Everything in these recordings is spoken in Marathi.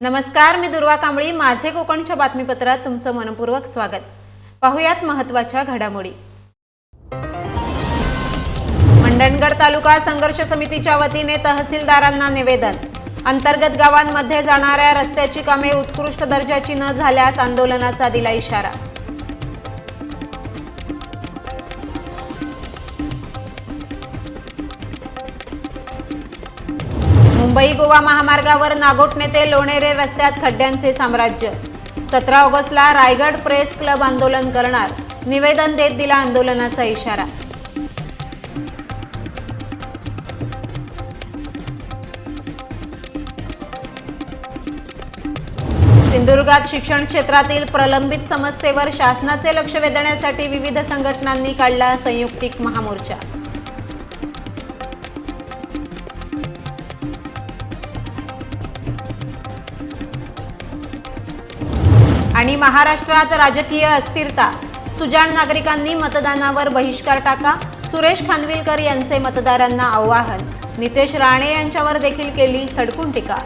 नमस्कार मी दुर्वा कांबळी माझे कोकणच्या बातमीपत्रात तुमचं मनपूर्वक स्वागत. पाहुयात महत्त्वाच्या घडामोडी. मंडणगड तालुका संघर्ष समितीच्या वतीने तहसीलदारांना निवेदन. अंतर्गत गावांमध्ये जाणाऱ्या रस्त्याची कामे उत्कृष्ट दर्जाची न झाल्यास आंदोलनाचा दिला इशारा. मुंबई गोवा महामार्गावर नागोठणे ते लोणेरे रस्त्यात खड्ड्यांचे साम्राज्य. सतरा ऑगस्टला रायगड प्रेस क्लब आंदोलन करणार. निवेदन देत दिला आंदोलनाचा इशारा. सिंधुदुर्गात शिक्षण क्षेत्रातील प्रलंबित समस्येवर शासनाचे लक्ष वेधण्यासाठी विविध संघटनांनी काढला संयुक्तिक महामोर्चा. आणि महाराष्ट्रात राजकीय अस्थिरता. सुजाण नागरिकांनी मतदानावर बहिष्कार टाका. सुरेश खानविलकर यांचे मतदारांना आवाहन. नितेश राणे यांच्यावर देखील केली सडकून टीका.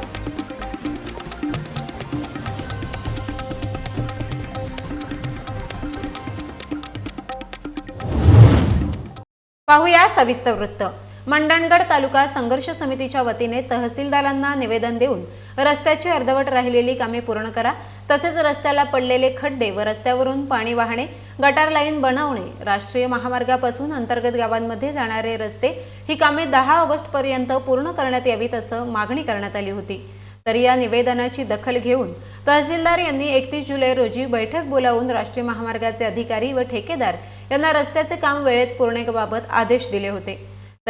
पाहूया सविस्तर वृत्त. मंडणगड तालुका संघर्ष समितीच्या वतीने तहसीलदारांना निवेदन देऊन रस्त्याची अर्धवट राहिलेली कामे पूर्ण करा. तसेच रस्त्याला पडलेले खड्डे व रस्त्यावरून पाणी वाहणे गटार लाईन बनवणे राष्ट्रीय महामार्गापासून अंतर्गत गावांमध्ये जाणारे रस्ते ही कामे दहा ऑगस्ट पर्यंत पूर्ण करण्यात यावीत असं मागणी करण्यात आली होती. तरी या निवेदनाची दखल घेऊन तहसीलदार यांनी एकतीस जुलै रोजी बैठक बोलावून राष्ट्रीय महामार्गाचे अधिकारी व ठेकेदार यांना रस्त्याचे काम वेळेत पूर्णेबाबत आदेश दिले होते.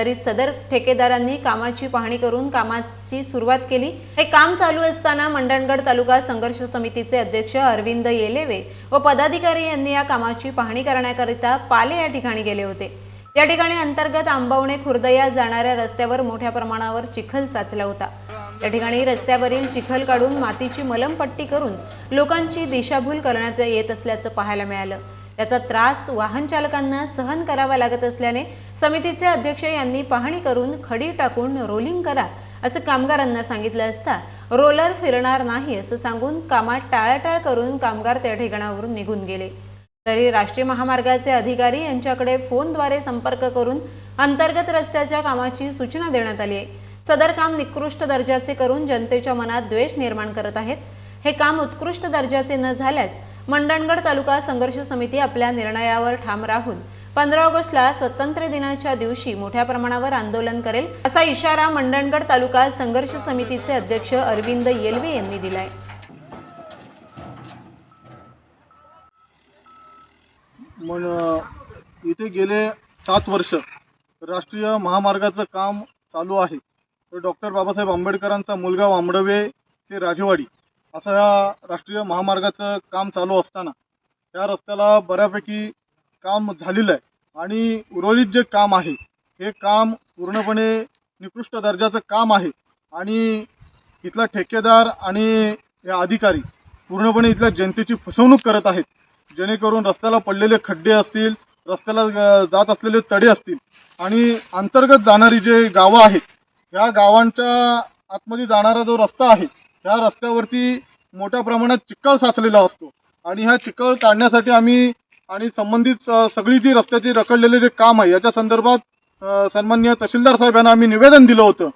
तरी सदर ठेकेदारांनी कामाची पाहणी करून कामाची सुरुवात केली. हे काम चालू असताना मंडणगड तालुका संघर्ष समितीचे अध्यक्ष अरविंद येलेवे व पदाधिकारी यांनी या कामाची पाहणी करण्याकरिता पाले या ठिकाणी गेले होते. या ठिकाणी अंतर्गत आंबवणे खुर्द या जाणाऱ्या रस्त्यावर मोठ्या प्रमाणावर चिखल साचला होता. या ठिकाणी रस्त्यावरील चिखल काढून मातीची मलमपट्टी करून लोकांची दिशाभूल करण्यात येत असल्याचं पाहायला मिळालं. याचा त्रास वाहन चालकांना सहन करावा लागत असल्याने समितीचे अध्यक्ष यांनी पाहणी करून खडी टाकून रोलिंग करा असं कामगारांना सांगितलं असता रोलर फिरणार नाही असं सांगून कामात टाळाटाळ करून कामगार त्या ठिकाणावरून निघून गेले. तरी राष्ट्रीय महामार्गाचे अधिकारी यांच्याकडे फोनद्वारे संपर्क करून अंतर्गत रस्त्याच्या कामाची सूचना देण्यात आली आहे. सदर काम निकृष्ट दर्जाचे करून जनतेच्या मनात द्वेष निर्माण करत आहेत. हे काम उत्कृष्ट दर्जाचे न झाल्यास मंडणगड तालुका संघर्ष समिती आपल्या निर्णयावर ठाम राहून पंधरा ऑगस्टला स्वातंत्र्य दिनाच्या दिवशी मोठ्या प्रमाणावर आंदोलन करेल असा इशारा मंडणगड तालुका संघर्ष समितीचे अध्यक्ष अरविंद येलवे यांनी दिलाय. मग इथे गेले सात वर्ष राष्ट्रीय महामार्गाचं काम चालू आहे. तर डॉक्टर बाबासाहेब आंबेडकरांचा मुलगा वामडवे ते राजवाडी असं या राष्ट्रीय महामार्गाचं काम चालू असताना त्या रस्त्याला बऱ्यापैकी काम झालेलं आहे. आणि उर्वरित जे काम आहे हे काम पूर्णपणे निकृष्ट दर्जाचं काम आहे. आणि इथला ठेकेदार आणि हे अधिकारी पूर्णपणे इथल्या जनतेची फसवणूक करत आहेत. जेणेकरून रस्त्याला पडलेले खड्डे असतील रस्त्याला जात असलेले तडे असतील आणि अंतर्गत जाणारी जे गावं आहेत ह्या गावांच्या आतमध्ये जाणारा जो रस्ता आहे ह्या रस्त्यावरती मोठ्या प्रमाणात चिखल साचलेला असतो. आणि ह्या चिखल काढण्यासाठी आम्ही आणि संबंधित स- सगळी जी रस्त्याची रखडलेले जे काम आहे याच्या संदर्भात सन्मान्य तहसीलदार साहेब यांना आम्ही निवेदन दिलं होतं.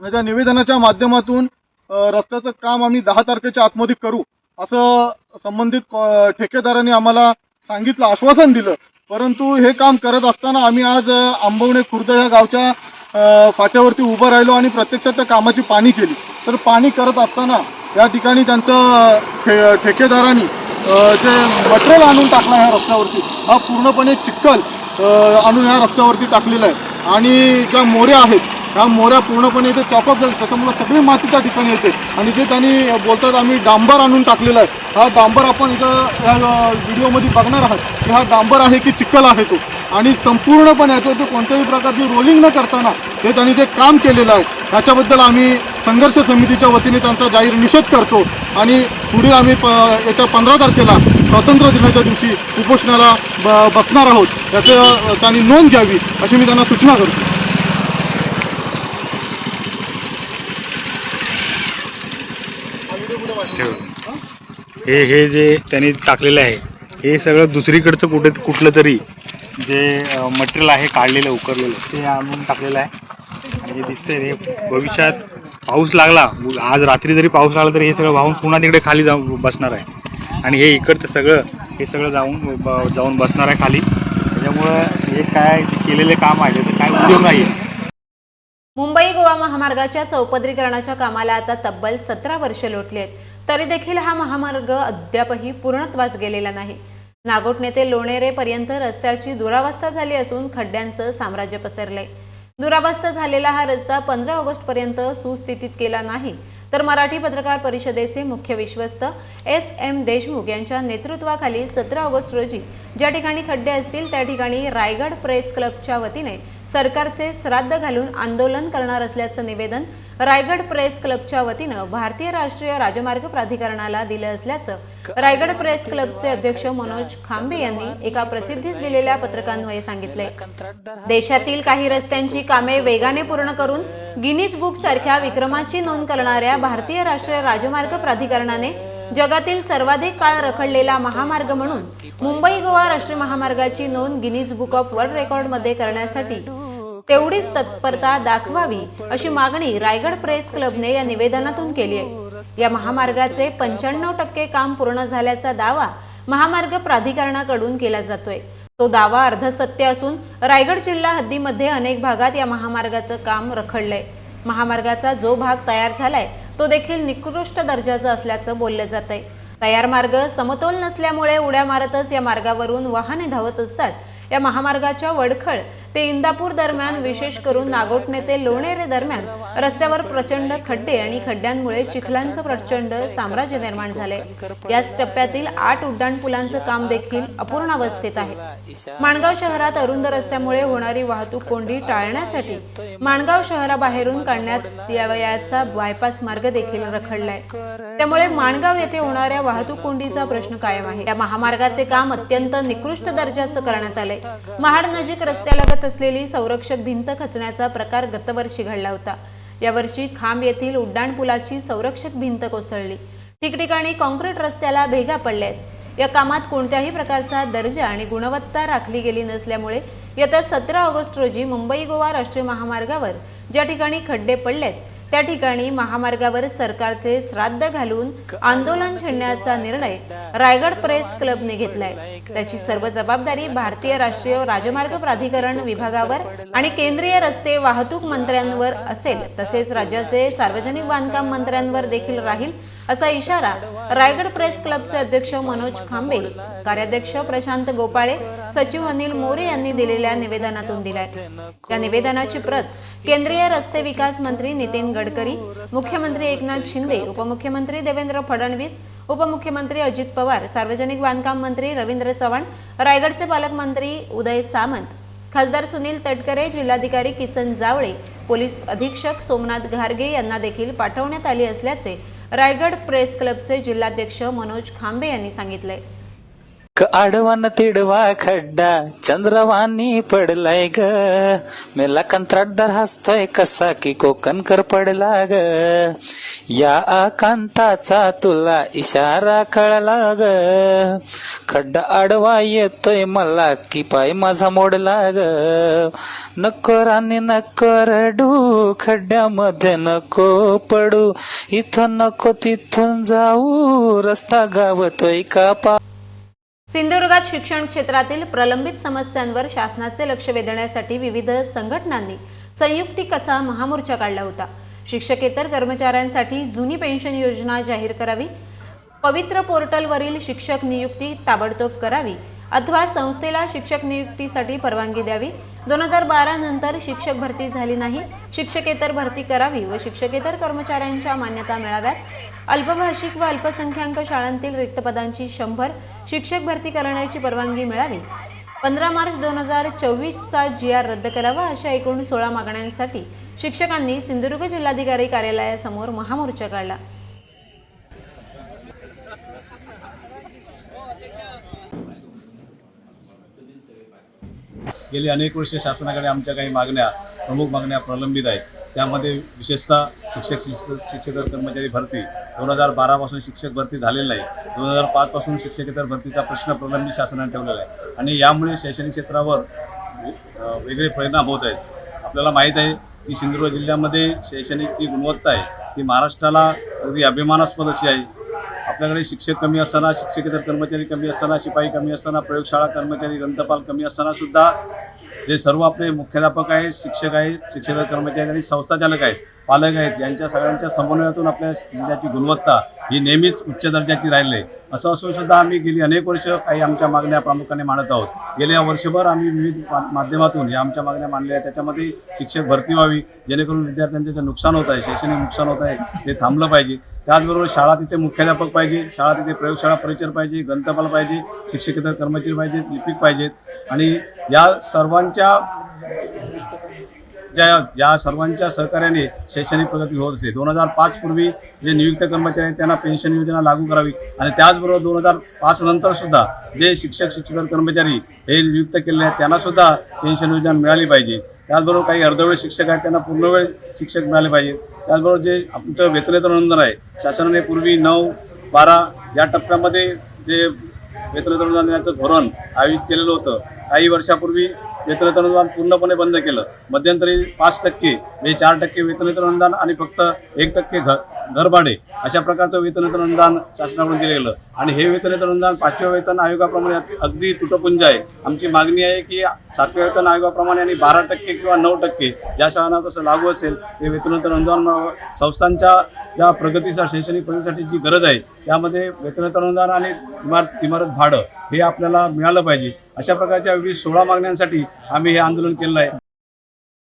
त्या निवेदनाच्या माध्यमातून रस्त्याचं काम आम्ही दहा तारखेच्या आतमध्ये करू असं संबंधित क- ठेकेदारांनी आम्हाला सांगितलं आश्वासन दिलं. परंतु हे काम करत असताना आम्ही आज आंबवणे खुर्द या गावच्या फाट्यावरती उभं राहिलो आणि प्रत्यक्षात त्या कामाची पाणी केली. तर पाणी करत असताना या ठिकाणी त्यांचं ठे ठेकेदारांनी जे मटेरियल आणून टाकला ह्या रस्त्यावरती हा पूर्णपणे चिक्कल आणून ह्या रस्त्यावरती टाकलेला आहे. आणि ज्या मोऱ्या आहेत ह्या मोऱ्या पूर्णपणे इथे चॉकअप झाल्या. त्याच्यामुळे सगळी माती त्या ठिकाणी येते. आणि जे त्यांनी बोलतात आम्ही डांबर आणून टाकलेला आहे. हा डांबर आपण इथं या व्हिडिओमध्ये बघणार आहात की हा डांबर आहे की चिखल आहे तो. आणि संपूर्णपणे याच्यावरती कोणत्याही प्रकारची रोलिंग न करताना हे त्यांनी जे काम केलेलं आहे त्याच्याबद्दल आम्ही संघर्ष समितीच्या वतीने त्यांचा जाहीर निषेध करतो. आणि पुढे आम्ही प येत्या पंधरा तारखेला स्वातंत्र्य दिनाच्या दिवशी उपोषणाला ब बसणार आहोत याचं त्यांनी नोंद घ्यावी अशी मी त्यांना सूचना करतो. हे हे जे त्यांनी टाकलेलं आहे हे सगळं दुसरीकडचं कुठे कुठलं तरी जे मटेरियल आहे काढलेलं उकरलेलं ते आणून टाकलेलं आहे. आणि हे दिसतंय हे भविष्यात पाऊस लागला आज रात्री जरी पाऊस लागला तरी हे सगळं वाहून पुन्हा तिकडे खाली जाऊन बसणार आहे. आणि हे इकडचं सगळं हे सगळं जाऊन जाऊन बसणार आहे खाली. त्याच्यामुळं हे काय केलेले काम आहे त्याचं काय उपयोग नाही आहे. मुंबई गोवा महामार्गाच्या चौपदरीकरणाच्या कामाला आता तब्बल सतरा वर्ष लोटली आहेत तरी देखील हा महामार्ग अद्यापही पूर्णत्वास गेलेला नाही. नागोठणे ते लोणेरेपर्यंत रस्त्याची दुरावस्था झाली असून खड्ड्यांचं साम्राज्य पसरलंय. दुरावस्था झालेला हा रस्ता पंधरा ऑगस्टपर्यंत सुस्थितीत केला नाही तर मराठी पत्रकार परिषदेचे मुख्य विश्वस्त एस एम देशमुख यांच्या नेतृत्वाखाली सतरा ऑगस्ट रोजी ज्या ठिकाणी खड्डे असतील त्या ठिकाणी रायगड प्रेस क्लबच्या वतीने सरकारचे श्राद्ध घालून आंदोलन करणार असल्याचं निवेदन रायगड प्रेस क्लबच्या वतीनं भारतीय राष्ट्रीय राजमार्ग प्राधिकरणाला दिलं असल्याचं रायगड प्रेस क्लबचे अध्यक्ष मनोज खांबे यांनी एका प्रसिद्धीस दिलेल्या पत्रकान्वये सांगितले. देशातील काही रस्त्यांची कामे वेगाने पूर्ण करून गिनीज बुक सारख्या विक्रमाची नोंद करणाऱ्या भारतीय राष्ट्रीय राजमार्ग प्राधिकरणाने जगातील सर्वाधिक काळ रखडलेला महामार्ग म्हणून मुंबई गोवा राष्ट्रीय महामार्गाची नोंद गिनीज बुक ऑफ वर्ल्ड रेकॉर्डमध्ये करण्यासाठी तेवढीच तत्परता दाखवावी अशी मागणी रायगड प्रेस क्लबने या निवेदनातून केली आहे. या महामार्गाचे पंच्याण्णव टक्के काम पूर्ण झाल्याचा दावा महामार्ग प्राधिकरणाकडून केला जातोय. तो दावा अर्धसत्य असून रायगड जिल्हा हद्दीमध्ये अनेक भागात या महामार्गाचं काम रखडलंय. महामार्गाचा जो भाग तयार झालाय तो देखील निकृष्ट दर्जाचा असल्याचं बोललं जात आहे तयार मार्ग समतोल नसल्यामुळे उड्या मारतच या मार्गावरून वाहने धावत असतात. या महामार्गाच्या वडखळ ते इंदापूर दरम्यान विशेष करून नागोठणे ते लोणेरे दरम्यान रस्त्यावर प्रचंड खड्डे आणि खड्ड्यांमुळे चिखलांचं प्रचंड साम्राज्य निर्माण झाले. याच टप्प्यातील आठ उड्डाण पुलांचं काम देखील अपूर्णावस्थेत आहे. माणगाव शहरात अरुंद रस्त्यामुळे होणारी वाहतूक कोंडी टाळण्यासाठी माणगाव शहराबाहेरून काढण्यात यावयाचा बायपास मार्ग देखील रखडलाय. त्यामुळे माणगाव येथे होणाऱ्या वाहतूक कोंडीचा प्रश्न कायम आहे. या महामार्गाचे काम अत्यंत निकृष्ट दर्जाचं करण्यात आले महाड नजीक रस्त्यालगत असलेली संरक्षक भिंत खचण्याचा प्रकार गतवर्षी घडला होता. यावर्षी खांब येथील उड्डाणपुलाची संरक्षक भिंत कोसळली. ठिकठिकाणी कॉन्क्रीट रस्त्याला भेगा पडल्यात. या कामात कोणत्याही प्रकारचा दर्जा आणि गुणवत्ता राखली गेली नसल्यामुळे येत्या सतरा ऑगस्ट रोजी मुंबई गोवा राष्ट्रीय महामार्गावर ज्या ठिकाणी खड्डे पडलेत त्या ठिकाणी महामार्गावर सरकारचे श्राद्ध घालून आंदोलन छेडण्याचा निर्णय रायगड प्रेस क्लबने घेतलाय. त्याची सर्व जबाबदारी भारतीय राष्ट्रीय राजमार्ग प्राधिकरण विभागावर आणि केंद्रीय रस्ते वाहतूक मंत्र्यांवर असेल. तसेच राज्याचे सार्वजनिक बांधकाम मंत्र्यांवर देखील राहील. असा इशारा रायगड प्रेस क्लबचे अध्यक्ष मनोज खांबे कार्याध्यक्ष प्रशांत गोपाळे सचिव अनिल मोरे यांनी दिलेल्या निवेदनातून दिलाय. या निवेदनाची प्रत केंद्रीय रस्ते विकास मंत्री नितीन गडकरी मुख्यमंत्री एकनाथ शिंदे उपमुख्यमंत्री देवेंद्र फडणवीस उपमुख्यमंत्री अजित पवार सार्वजनिक बांधकाम मंत्री रवींद्र चव्हाण रायगडचे पालकमंत्री उदय सामंत खासदार सुनील तटकरे जिल्हाधिकारी किसन जावळे पोलीस अधीक्षक सोमनाथ घारगे यांना देखील पाठवण्यात आली असल्याचे रायगड प्रेस क्लबचे जिल्हाध्यक्ष मनोज खांबे यांनी सांगितले. आडवान तिडवा खड्डा चंद्रवानी पडलाय ग. मेला कंत्राटदार हसतोय कसा की कोकणकर पडला ग. या आकांताचा तुला इशारा कळला ग. खड्डा आडवा येतोय मला की पाय माझा मोडला ग. नको राणी नको रडू खड्ड्यामध्ये नको पडू. इथं नको तिथून जाऊ रस्ता गावतोय का पा सिंधुदुर्गात शिक्षण क्षेत्रातील प्रलंबित समस्यांवर शासनाचे लक्ष वेधण्यासाठी विविध संघटनांनी संयुक्तिक असा महामोर्चा काढला होता? शिक्षकेतर कर्मचाऱ्यांसाठी जुनी पेन्शन योजना जाहीर करावी. पवित्र पोर्टलवरील शिक्षक नियुक्ती ताबडतोब करावी. अथवा संस्थेला शिक्षक नियुक्तीसाठी परवानगी द्यावी. दोन हजार बारा नंतर शिक्षक भरती झाली नाही. शिक्षकेतर भरती करावी व शिक्षकेतर कर्मचाऱ्यांच्या मान्यता मिळाव्यात. अल्पभाषिक व अल्पसंख्याक शाळांतील रिक्त पदांची शंभर शिक्षक भरती करण्याची परवानगी मिळावी. पंधरा मार्च दोन हजार चोवीसचा जी आर रद्द करावा अशा एकूण सोळा मागण्यांसाठी शिक्षकांनी सिंधुदुर्ग जिल्हाधिकारी कार्यालयासमोर महामोर्चा काढला. गेली अनेक वर्षे शासनाकडे आमच्या काही मागण्या प्रमुख मागण्या प्रलंबित आहेत. त्यामध्ये विशेषतः शिक्षक शिक्षक शिक्षकेतर कर्मचारी भरती दोन हजार बारापासून शिक्षक भरती झालेली आहे दोन हजार पाचपासून शिक्षकेतर भरतीचा प्रश्न प्रलंबित शासनाने ठेवलेला आहे. आणि यामुळे शैक्षणिक क्षेत्रावर वेगळे परिणाम होत आहेत. आपल्याला माहीत आहे की सिंधुदुर्ग जिल्ह्यामध्ये शैक्षणिक जी गुणवत्ता आहे ती महाराष्ट्राला अगदी अभिमानास्पद अशी आहे. आपल्याकडे शिक्षक कमी असताना शिक्षकेतर कर्मचारी कमी असताना शिपाई कमी असताना प्रयोगशाळा कर्मचारी ग्रंथपाल कमी असताना सुद्धा जे सर्व आपले मुख्याध्यापक आहेत शिक्षक आहेत शिक्षक कर्मचारी आणि संस्थाचालक आहेत पालक आहेत यांच्या सगळ्यांच्या समन्वयातून आपल्या जिल्ह्याची गुणवत्ता ही नेहमीच उच्च दर्जाची राहिली. आहे असं असून सुद्धा आम्ही गेली अनेक वर्ष काही आमच्या मागण्या प्रामुख्याने मांडत आहोत. गेल्या वर्षभर आम्ही विविध मा- माध्यमातून या आमच्या मागण्या मांडल्या. आहेत त्याच्यामध्ये शिक्षक भरती व्हावी जेणेकरून विद्यार्थ्यांचे जे नुकसान होत आहे शैक्षणिक नुकसान होत आहे ते थांबलं पाहिजे. त्याचबरोबर शाळा तिथे मुख्याध्यापक पाहिजे शाळा तिथे प्रयोगशाळा परिचर पाहिजे ग्रंथपाल पाहिजे शिक्षकेतर कर्मचारी पाहिजेत लिपिक पाहिजेत. आणि या सर्वांच्या ज्या या सर्वांच्या सहकार्याने शैक्षणिक प्रगती होत असते. दोन हजार पाच पूर्वी जे नियुक्त कर्मचारी आहेत त्यांना पेन्शन योजना लागू करावी. आणि त्याचबरोबर दोन हजार पाच नंतर सुद्धा जे शिक्षक शिक्षक कर्मचारी हे नियुक्त केलेले आहेत त्यांना सुद्धा पेन्शन योजना मिळाली पाहिजे. त्याचबरोबर काही अर्धवेळ शिक्षक आहेत त्यांना पूर्णवेळ शिक्षक मिळाले पाहिजे त्याचबरोबर जे आमचं वेतनेतर अनुदान आहे शासनाने पूर्वी नऊ बारा या टप्प्यामध्ये जे वेतनेतर अनुदान देण्याचं धोरण आयोजित केलेलं होतं काही वर्षापूर्वी वेतनेतर अनुदान पूर्णपणे बंद केलं. मध्यंतरी पाच टक्के म्हणजे चार टक्के वेतनेतर अनुदान आणि फक्त एक टक्के घर घरभाडे अशा प्रकारचं वेतनेतर अनुदान शासनाकडून दिलं गेलं. आणि हे वेतनेतर अनुदान पाचव्या वेतन आयोगाप्रमाणे अगदी- तुटपुंज आहे. आमची मागणी आहे की सातव्या वेतन आयोगाप्रमाणे आणि बारा टक्के किंवा नऊ टक्के ज्या शाळांना तसं लागू असेल ते वेतनेतर अनुदान संस्थांच्या ज्या प्रगतीसाठी शैक्षणिक प्रगतीसाठी जी गरज आहे त्यामध्ये वेतनेतर अनुदान आणि इमारत इमारत भाडं हे आपल्याला मिळालं पाहिजे. अशा प्रकारच्या विविध सोळा मागण्यांसाठी आम्ही हे आंदोलन केलं आहे.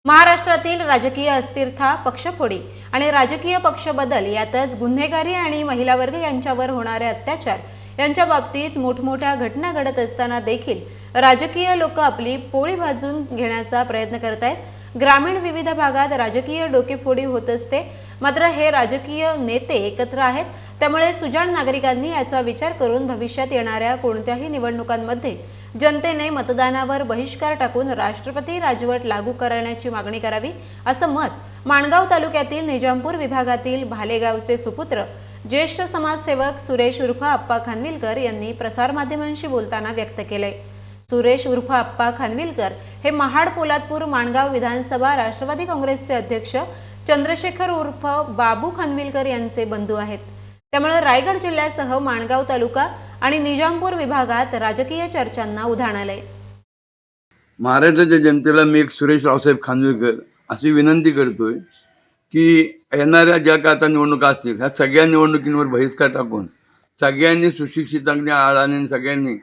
महाराष्ट्रातील राजकीय अस्थिरता पक्षफोडी आणि राजकीय पक्ष बदल यातच गुन्हेगारी आणि महिला वर्ग यांच्यावर होणारे अत्याचार यांच्या बाबतीत मोठमोठ्या घटना घडत असताना देखील राजकीय लोक आपली पोळी भाजून घेण्याचा प्रयत्न करत आहेत ग्रामीण विविध भागात राजकीय डोकेफोडी होत असते. मात्र हे राजकीय नेते एकत्र आहेत. त्यामुळे सुजाण नागरिकांनी याचा विचार करून भविष्यात येणाऱ्या कोणत्याही निवडणुकांमध्ये जनतेने मतदानावर बहिष्कार टाकून राष्ट्रपती राजवट लागू करण्याची मागणी करावी असं मत माणगाव तालुक्यातील निजामपूर विभागातील भालेगावचे सुपुत्र ज्येष्ठ समाजसेवक सुरेश उर्फ आप्पा खानविलकर यांनी प्रसारमाध्यमांशी बोलताना व्यक्त केलंय सुरेश उर्फ आप्पा खानविलकर हे महाड पोलादपूर माणगाव विधानसभा राष्ट्रवादी काँग्रेसचे अध्यक्ष चंद्रशेखर उर्फ बाबू खानविलकर यांचे बंधू आहेत. त्यामुळे रायगड जिल्ह्यासह माणगाव तालुका आणि निजामपूर विभागात राजकीय चर्चांना उधाण आलंय. महाराष्ट्राच्या जनतेला मी एक सुरेश रावसाहेब खानविलकर अशी विनंती करतोय की येणाऱ्या ज्या काय आता निवडणुका असतील ह्या सगळ्या निवडणुकींवर बहिष्कार टाकून सगळ्यांनी सुशिक्षितांनी आळाने सगळ्यांनी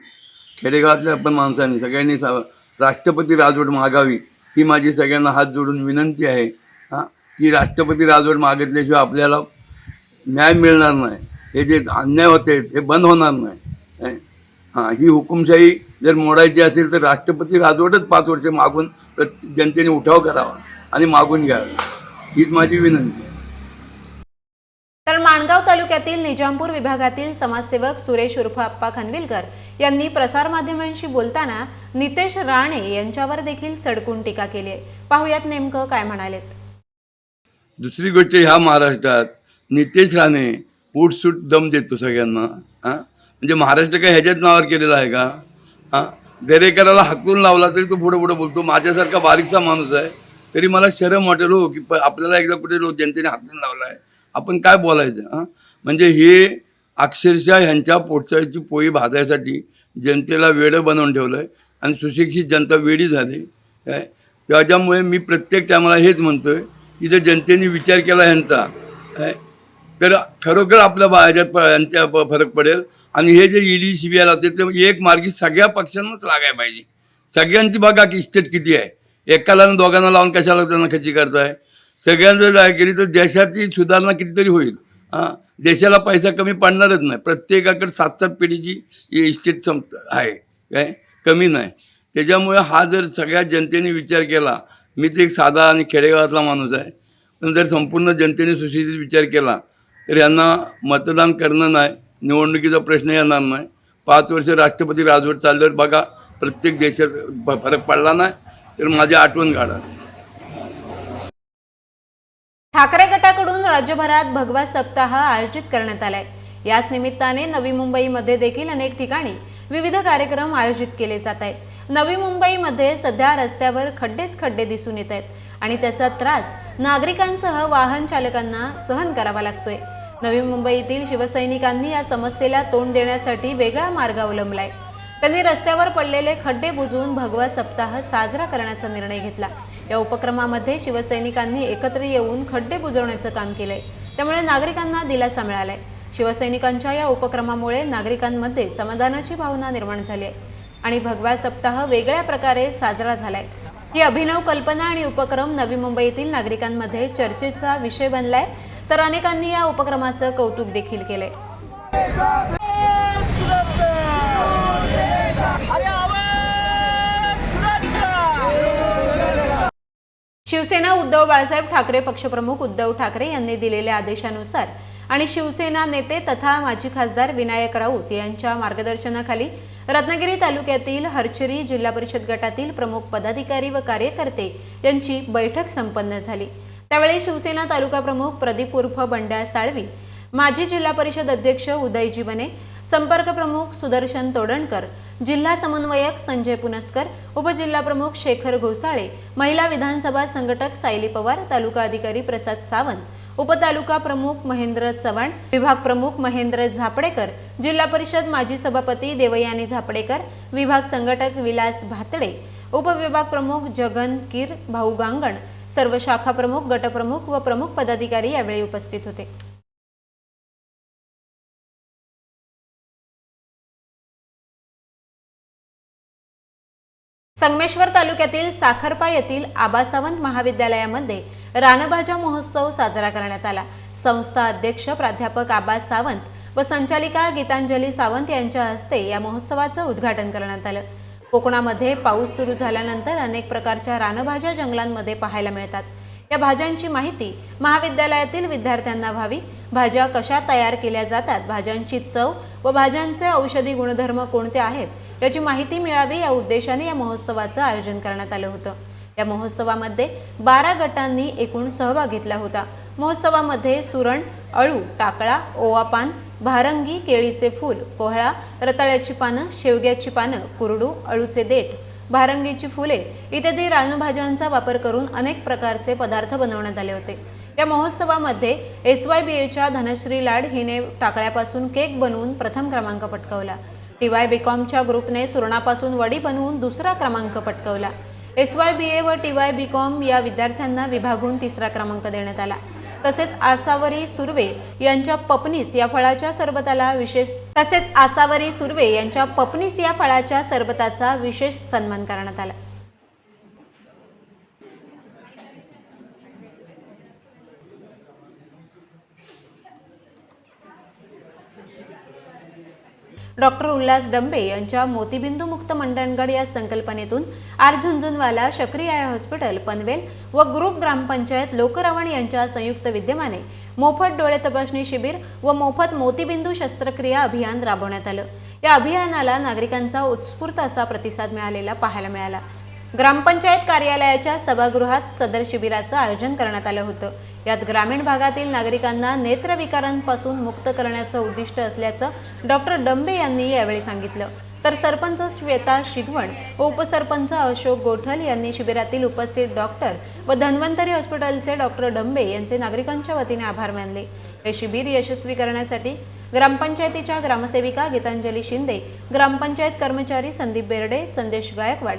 खेडेगावातल्या पण माणसांनी सगळ्यांनी राष्ट्रपती राजवट मागावी ही माझी सगळ्यांना हात जोडून विनंती आहे. हां की राष्ट्रपती राजवट मागितल्याशिवाय आपल्याला न्याय मिळणार नाही. हे जे अन्याय होते हे बंद होणार नाही? हां ही हुकुमशाही जर मोडायची असेल तर राष्ट्रपती राजवटच पाच वर्ष मागून जनतेने उठाव करावा आणि मागून घ्यावा. हीच माझी विनंती. आहे तर माणगाव तालुक्यातील निजामपूर विभागातील समाजसेवक सुरेश उर्फ आप्पा खानविलकर यांनी प्रसारमाध्यमांशी बोलताना नितेश राणे यांच्यावर देखील सडकून टीका केली आहे. पाहुयात नेमकं काय म्हणालेत. दुसरी गोष्ट ह्या महाराष्ट्रात नितेश राणे उठसूट दम देतो सगळ्यांना. हां? म्हणजे महाराष्ट्र काय ह्याच्याच नावावर केलेला आहे का? हां? दरेकराला हाकून लावला तरी तो पुढं पुढं बोलतो. माझ्यासारखा बारीकचा माणूस आहे. तरी मला शरम वाटेल हो की प- आपल्याला एकदा कुठे लोक जनतेने हाकून लावला आहे आपण काय बोलायचं? हां? म्हणजे हे अक्षरशः ह्यांच्या पोटचाळीची पोळी भाजायसाठी जनतेला वेडं बनवून ठेवलं आहे आणि सुशिक्षित जनता वेडी झाली. काय? त्याच्यामुळे मी प्रत्येक टायमाला हेच म्हणतो आहे की जर जनतेने विचार केला ह्यांचा काय? तर खरोखर आपल्या बा ह्याच्यात प- यांच्या फरक पडेल. आणि हे जे ईडी सी बी आय लावते ते एक मार्गी सगळ्या पक्षांनाच लागायला पाहिजे. सगळ्यांची बघा की इस्टेट किती आहे. एकाला आणि दोघांना लावून कशाला त्यांना खची करताय? सगळ्यांना जर केली तर देशाची सुधारणा कितीतरी होईल. हां? देशाला पैसा कमी पडणारच नाही. प्रत्येकाकडे सात सात पिढीची इस्टेट सम आहे. काय? कमी नाही. त्याच्यामुळे हा जर सगळ्या जनतेने विचार केला मी तर एक साधा आणि खेडेगावातला माणूस आहे. पण जर संपूर्ण जनतेने सुशिक्षित विचार केला तर यांना मतदान करणं नाही निवडणुकीचा प्रश्न येणार नाही. पाच वर्ष राष्ट्रपती राजवट चालल्यावर बघा प्रत्येक देशात फरक पडला नाही तर माझी आठवण काढा. ठाकरे गटाकडून राज्यभरात भगवा सप्ताह आयोजित करण्यात आलाय. याच निमित्ताने नवी मुंबईमध्ये देखील अनेक ठिकाणी विविध कार्यक्रम आयोजित केले जात आहेत. नवी मुंबईमध्ये सध्या रस्त्यावर खड्डेच खड्डे दिसून येत आहेत आणि त्याचा त्रास नागरिकांसह वाहन चालकांना सहन करावा लागतोय. नवी मुंबईतील शिवसैनिकांनी या समस्येला तोंड देण्यासाठी वेगळा मार्ग अवलंबलाय. त्यांनी रस्त्यावर पडलेले खड्डे बुजवून भगवा सप्ताह साजरा करण्याचा निर्णय घेतला. या उपक्रमामध्ये शिवसैनिकांनी एकत्र येऊन खड्डे बुजवण्याचं काम केलंय. त्यामुळे नागरिकांना दिलासा मिळालाय. शिवसैनिकांच्या या उपक्रमामुळे नागरिकांमध्ये समाधानाची भावना निर्माण झाली आहे आणि भगवा सप्ताह वेगळ्या प्रकारे साजरा झालाय. ही अभिनव कल्पना आणि उपक्रम नवी मुंबईतील नागरिकांमध्ये चर्चेचा विषय बनलाय. तर अनेकांनी या उपक्रमाचं कौतुक देखील केलंय. शिवसेना उद्धव बाळासाहेब ठाकरे पक्षप्रमुख उद्धव ठाकरे यांनी दिलेल्या आदेशानुसार आणि शिवसेना नेते तथा माजी खासदार विनायक राऊत यांच्या मार्गदर्शनाखाली रत्नागिरी तालुक्यातील हरचरी जिल्हा परिषद गटातील प्रमुख पदाधिकारी व कार्यकर्ते यांची बैठक संपन्न झाली. त्यावेळी शिवसेना तालुका प्रमुख प्रदीप उर्फ बंड्या साळवी माजी जिल्हा परिषद अध्यक्ष उदय जीवने संपर्क प्रमुख सुदर्शन तोडणकर जिल्हा समन्वयक संजय पुनस्कर उपजिल्हा प्रमुख शेखर घोसाळे महिला विधानसभा संघटक सायली पवार तालुका अधिकारी प्रसाद सावंत उपतालुका प्रमुख महेंद्र चव्हाण विभाग प्रमुख महेंद्र झापडेकर जिल्हा परिषद माजी सभापती देवयानी झापडेकर विभाग संघटक विलास भातडे उपविभाग प्रमुख जगन कीर भाऊ गांगण सर्व शाखा प्रमुख गटप्रमुख व प्रमुख पदाधिकारी यावेळी उपस्थित होते. संगमेश्वर तालुक्यातील साखरपा येथील आबासावंत महाविद्यालयामध्ये रानभाज्या महोत्सव साजरा करण्यात आला. संस्था अध्यक्ष प्राध्यापक आबा सावंत व संचालिका गीतांजली सावंत यांच्या हस्ते या महोत्सवाचं उद्घाटन करण्यात आलं. कोकणामध्ये पाऊस सुरू झाल्यानंतर अनेक प्रकारच्या रानभाज्या जंगलांमध्ये पाहायला मिळतात. या भाज्यांची माहिती महाविद्यालयातील विद्यार्थ्यांना व्हावी. भाज्या कशा तयार केल्या जातात? भाज्यांची चव व भाज्यांचे औषधी गुणधर्म कोणते आहेत? याची माहिती मिळावी या उद्देशाने या महोत्सवाचं आयोजन करण्यात आलं होतं. या महोत्सवामध्ये बारा गटांनी एकूण सहभाग घेतला होता. महोत्सवामध्ये सुरण अळू टाकळा ओवापान भारंगी केळीचे फूल कोहळा रताळ्याची पानं शेवग्याची पानं कुरडू अळूचे देठ. भारंगीची फुले इत्यादी रानभाज्यांचा वापर करून अनेक प्रकारचे पदार्थ बनवण्यात आले होते. या महोत्सवामध्ये एस वाय बी एच्या धनश्री लाड हिने टाकळ्यापासून केक बनवून प्रथम क्रमांक पटकावला. टी वाय बी कॉमच्या ग्रुपने सुरणापासून वडी बनवून दुसरा क्रमांक पटकावला. एस वाय बी ए व टी वाय बी कॉम या विद्यार्थ्यांना विभागून तिसरा क्रमांक देण्यात आला. तसेच आसावरी सुर्वे यांच्या पपनीस या फळाच्या सरबताला विशेष तसेच आसावरी सुर्वे यांच्या पपनीस या फळाच्या सरबताचा विशेष सन्मान करण्यात आला. डॉक्टर उल्हास डंबे यांच्या मोतीबिंदू मुक्त मंडणगड या संकल्पनेतून आर झुंझुनवाला शकरी आय हॉस्पिटल पनवेल व ग्रुप ग्रामपंचायत लोकरावण यांच्या संयुक्त विद्यमाने मोफत डोळे तपासणी शिबिर व मोफत मोतीबिंदू शस्त्रक्रिया अभियान राबवण्यात आलं. या अभियानाला नागरिकांचा उत्स्फूर्त असा प्रतिसाद मिळालेला पाहायला मिळाला. ग्रामपंचायत कार्यालयाच्या सभागृहात सदर शिबिराचं आयोजन करण्यात आलं होतं. यात ग्रामीण भागातील नागरिकांना नेत्रविकारांपासून मुक्त करण्याचं उद्दिष्ट असल्याचं डॉक्टर डंबे यांनी यावेळी सांगितलं. तर सरपंच श्वेता शिगवण व उपसरपंच अशोक गोठल यांनी शिबिरातील उपस्थित डॉक्टर व धन्वंतरी हॉस्पिटलचे डॉक्टर डंबे यांचे नागरिकांच्या वतीने आभार मानले. हे शिबिर यशस्वी करण्यासाठी ग्रामपंचायतीच्या ग्रामसेविका गीतांजली शिंदे ग्रामपंचायत कर्मचारी संदीप बेर्डे संदेश गायकवाड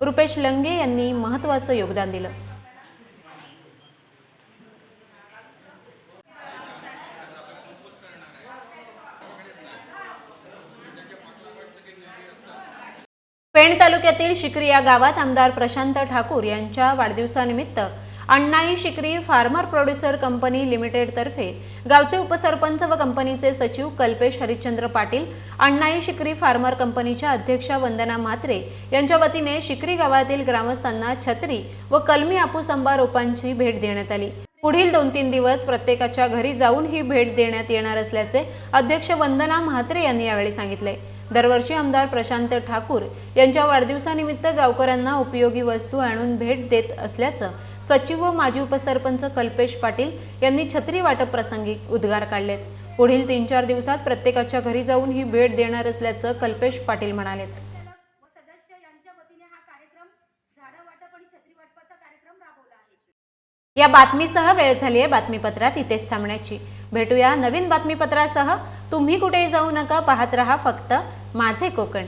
रुपेश लंगे यांनी महत्त्वाचं योगदान दिलं. पेण तालुक्यातील शिक्री या गावात आमदार प्रशांत ठाकूर यांच्या वाढदिवसानिमित्त अण्णाई शिकरी फार्मर प्रोड्युसर कंपनी लिमिटेड तर्फे गावचे उपसरपंच व कंपनीचे सचिव कल्पेश हरिश्चंद्र पाटील अण्णाई शिकरी फार्मर कंपनीच्या अध्यक्षा वंदना म्हात्रे यांच्या वतीने शिकरी गावातील ग्रामस्थांना छत्री व कलमी आपूस आंबा रोपांची भेट देण्यात आली. पुढील दोन तीन दिवस प्रत्येकाच्या घरी जाऊन ही भेट देण्यात येणार असल्याचे अध्यक्ष वंदना म्हात्रे यांनी यावेळी सांगितले. दरवर्षी आमदार प्रशांत ठाकूर यांच्या वाढदिवसानिमित्त गावकऱ्यांना उपयोगी वस्तू आणून भेट देत असल्याचं सचिव व माजी उपसरपंच कल्पेश पाटील यांनी छत्री वाटप प्रसंगी उद्गार काढलेत. पुढील तीन चार दिवसात प्रत्येकाच्या घरी जाऊन ही भेट देणार असल्याचं कल्पेश पाटील म्हणालेत. या बातमीसह वेळ झाली आहे बातमीपत्रात इथेच थांबण्याची. भेटूया नवीन बातमीपत्रासह. तुम्ही कुठेही जाऊ नका पाहत रहा फक्त माझे कोकण.